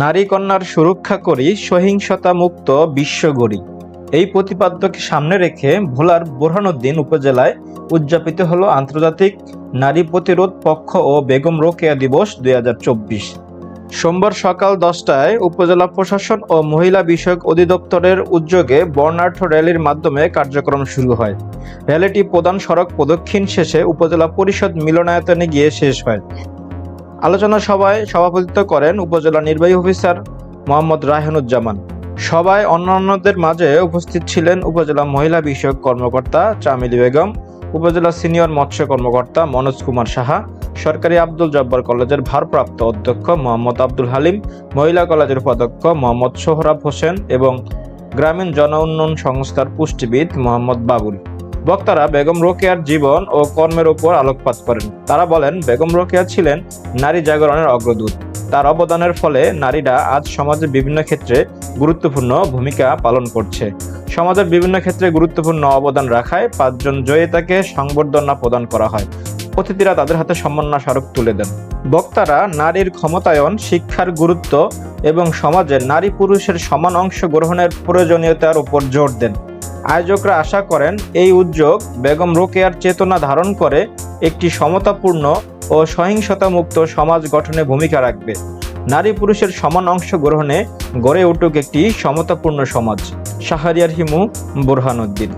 নারী কন্যার সুরক্ষা করি সহিংসতা মুক্ত বিশ্ব গড়ি। এই প্রতিপাদ্যকে সামনে রেখে ভোলার বোরহানুদ্দিন উপজেলায় উদযাপিত হলো আন্তর্জাতিক নারী প্রতিরোধ পক্ষ ও বেগম রোকেয়া দিবস দুই হাজার চব্বিশ। সোমবার সকাল দশটায় উপজেলা প্রশাসন ও মহিলা বিষয়ক অধিদপ্তরের উদ্যোগে বর্ণাঢ্য র্যালির মাধ্যমে কার্যক্রম শুরু হয়। র্যালিটি প্রধান সড়ক প্রদক্ষিণ শেষে উপজেলা পরিষদ মিলনায়তনে গিয়ে শেষ হয়। আলোচনা সভায় সভাপতিত্ব করেন উপজেলা নির্বাহী অফিসার মোহাম্মদ রায়হানুজ্জামান। সভায় অন্যান্যদের মাঝে উপস্থিত ছিলেন উপজেলা মহিলা বিষয়ক কর্মকর্তা চামিলি বেগম, উপজেলা সিনিয়র মৎস্য কর্মকর্তা মনোজ কুমার সাহা, সরকারি আব্দুল জব্বার কলেজের ভারপ্রাপ্ত অধ্যক্ষ মোহাম্মদ আব্দুল হালিম, মহিলা কলেজের উপাধ্যক্ষ মোহাম্মদ সোহরাব হোসেন এবং গ্রামীণ জন উন্নয়ন সংস্থার পুষ্টিবিদ মোহাম্মদ বাবুল। বক্তারা বেগম রোকেয়ার জীবন ও কর্মের উপর আলোকপাত করেন। তারা বলেন, বেগম রোকেয়া ছিলেন নারী জাগরণের অগ্রদূত। তার অবদানের ফলে নারীরা আজ সমাজের বিভিন্ন ক্ষেত্রে গুরুত্বপূর্ণ ভূমিকা পালন করছে। সমাজের বিভিন্ন ক্ষেত্রে গুরুত্বপূর্ণ অবদান রাখায় পাঁচজন জয়িতাকে সংবর্ধনা প্রদান করা হয়। অতিথিরা তাদের হাতে সম্মাননা স্মারক তুলে দেন। বক্তারা নারীর ক্ষমতায়ন, শিক্ষার গুরুত্ব এবং সমাজে নারী পুরুষের সমান অংশ গ্রহণের প্রয়োজনীয়তার উপর জোর দেন। আয়োজকরা আশা করেন এই উদ্যোগ বেগম রোকেয়ার চেতনা ধারণ করে একটি সমতাপূর্ণ ও সহিংসতা মুক্ত সমাজ গঠনে ভূমিকা রাখবে। নারী পুরুষের সমান অংশ গ্রহণে গড়ে উঠুক একটি সমতাপূর্ণ সমাজ। শাহরিয়ার হিমু, বোরহানুদ্দিন।